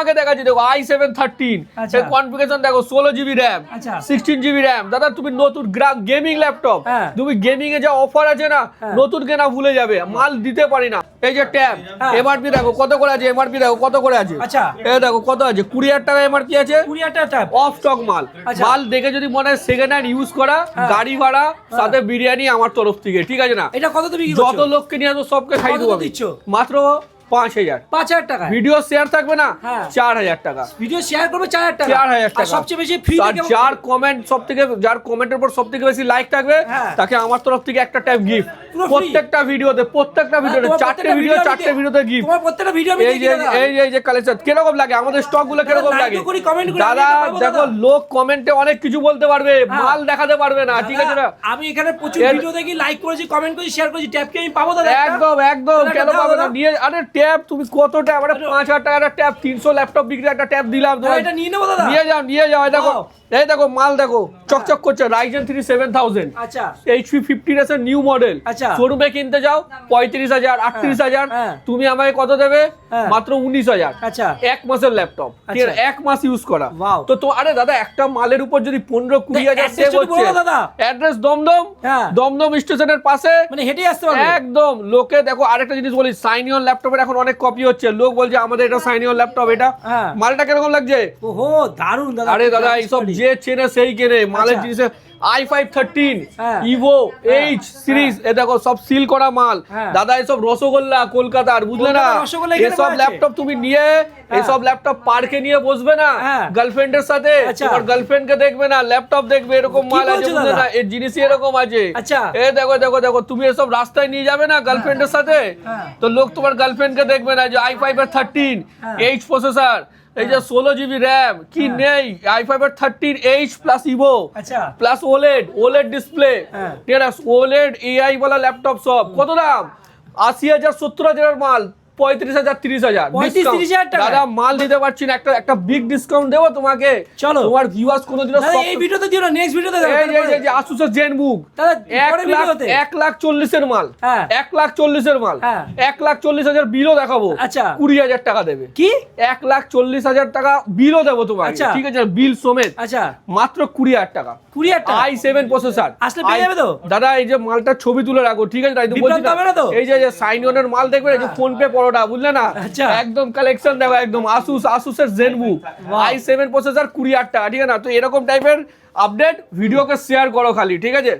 আমাকে দেখাচ্ছি দেখো আই সেভেন থার্টিন। এর কনফিগারেশন দেখো ষোলো GB RAM. Sixteen GB RAM দাদা তুমি নতুন গেমিং ল্যাপটপ হ্যাঁ। তুমি গেমিং এ যা অফার আছে না হ্যাঁ। নতুন কেনা ভুলে যাবে মাল দিতে পারি না এই যে ট্যাব হ্যাঁ। এমআরপি দেখো কত করে আছে এমআরপি দেখো কত করে আছে আচ্ছা। এই দেখো কত আছে কুড়ি হাজার টাকা এমআরপি আছে কুড়ি হাজার ট্যাব অফ স্টক মাল আচ্ছা। মাল দেখে যদি মনে হয় সেকেন্ড হ্যান্ড ইউজ করা হ্যাঁ। গাড়ি ভাড়া সাথে বিরিয়ানি আমার তরফ থেকে ঠিক আছে না এটা কত তুমি যত লোককে নিয়ে আসব সবকে খাই দেবো দিচ্ছ? মাত্র পাঁচ হাজার। পাঁচ হাজার টাকা। ভিডিও শেয়ার থাকবে না হ্যাঁ। চার হাজার টাকা। ভিডিও শেয়ার করবে চার হাজার টাকা। চার হাজার টাকা। সবচেয়ে বেশি ফ্রি যার কমেন্ট সব থেকে যার কমেন্টের উপর সব থেকে বেশি লাইক থাকবে হ্যাঁ। তাকে আমার তরফ থেকে একটা টাইপ গিফট প্রত্যেকটা ভিডিওতে প্রত্যেকটা ভিডিওতে চারটে ভিডিও চারটে ভিডিওতে গিফট তোমার প্রত্যেকটা ভিডিও আমি এই যে এই যে এই যে কালেকশন কীরকম লাগে? আমাদের স্টকগুলো কীরকম লাগে? দাদা দেখো লোক কমেন্টে অনেক কিছু বলতে পারবে হ্যাঁ। মাল দেখাতে পারবে না ঠিক আছে না? আমি এখানে প্রচুর ভিডিও দেখি লাইক করেছি কমেন্ট করেছি শেয়ার করেছি ট্যাব কি আমি পাবো দাদা একদম একদম কেন পাবে না। নিয়ে আরে ট্যাব তুমি কত ট্যাব? পাঁচ হাজার টাকার ট্যাব তিনশো ল্যাপটপ বিক্রি একটা ট্যাব দিলাম এটা নিয়ে নেব দাদা। নিয়ে যাও নিয়ে যাও দেখো. এই দেখো মাল দেখো চকচক করছে রাইজেন থ্রি সেভেন থাউজেন্ড আচ্ছা। এইচপি ফিফটিন এর নিউ মডেল আচ্ছা। শোরুমে কিনতে যাও পঁয়ত্রিশ হাজার আটত্রিশ হাজার হ্যাঁ। তুমি আমাকে কত দেবে? হ্যাঁ। মাত্র উনিশ হাজার। আচ্ছা। এক মাসের ল্যাপটপ আছে আচ্ছা। এক মাস ইউজ করা। তো তো আরে দাদা একটা মালের উপর যদি পনেরো কুড়ি হাজার সেভ হচ্ছে অ্যাড্রেস দমদম হ্যাঁ। দমদম স্টেশনের পাশে। মানে হেঁটে আসতে পারবে? একদম লোকে দেখো আরেকটা জিনিস বলি সাইনিয়ন ল্যাপটপের এখন অনেক কপি হচ্ছে। লোক বলছে আমাদের এটা সাইনিয়ন ল্যাপটপ এটা। হ্যাঁ। মালটা কীরকম লাগছে? ওহো দারুণ দাদা। আরে দাদা এইসব যে চেনে সেই কেনে মালের। জিনিসে আই ফাইভ থার্টিন হ্যাঁ। ইভো হ্যাঁ। এইচ সিরিজ এ দেখো সব সিল করা মাল হ্যাঁ। দাদা এসব রসগোল্লা কলকাতার বুঝলে না এসব ল্যাপটপ তুমি নিয়ে এসব ল্যাপটপ পার্কে নিয়ে বসবে না হ্যাঁ। গার্লফ্রেন্ডের সাথে আচ্ছা। তোমার গার্লফ্রেন্ড কে দেখবে না ল্যাপটপ দেখবে এরকম মাল আছে বুঝলে না এর জিনিসই এরকম আছে আচ্ছা। এ দেখো দেখো দেখো তুমি এসব রাস্তায় নিয়ে যাবে না গার্লফ্রেন্ডের সাথে হ্যাঁ। তো লোক তোমার গার্লফ্রেন্ড কে দেখবে না যে আই ফাইভ এর থার্টিন হ্যাঁ। এইচ প্রসেসর এই যে ষোলো জিবি র্যাম কি হ্যাঁ। নেই? আই ফাইভ এর থার্টিন এইচ প্লাস ইভো আচ্ছা plus OLED OLED display. OLED AI বলা ল্যাপটপ সব। কত দাম? আশি হাজার সত্তর হাজারের মাল। পঁয়ত্রিশ হাজার তিরিশ হাজার? দাদা মাল দিতে পারছি না একটা একটা বিগ ডিসকাউন্ট দেবো তোমাকে। চলো। তোমার ভিউয়ার্স দাদা সব এই ভিডিওতে দিও না নেক্সট ভিডিওতে এই যে- আসুসের জেন বুক এক লাখ চল্লিশের মাল। হ্যাঁ। এক লাখ চল্লিশের মাল। হ্যাঁ। এক লাখ চল্লিশ হাজার বিলও দেখাবো। আচ্ছা। কুড়ি হাজার টাকা দেবে। কি? এক লাখ চল্লিশ হাজার টাকা বিলও দেবো তোমাকে। আচ্ছা। ঠিক আছে? বিল সমেত। আচ্ছা। মাত্র কুড়ি হাজার টাকা। কুড়ি হাজার টাকা? আই সেভেন প্রসেসর আসলে পেয়ে যাবে তো? দাদা এই যে মালটার ছবি তুলে রাখো ঠিক আছে? এই যে সাইনিয়নের মাল দেখবে এই যে ফোন পে পরোটা বুঝলে না আচ্ছা। একদম কালেকশন দেখো একদম Asus আসুসের Zenbook Wow. I seven processor কুড়ি আটটা টাকা ঠিক আছে না তো এরকম টাইপের আপডেট ভিডিওকে শেয়ার করো খালি ঠিক আছে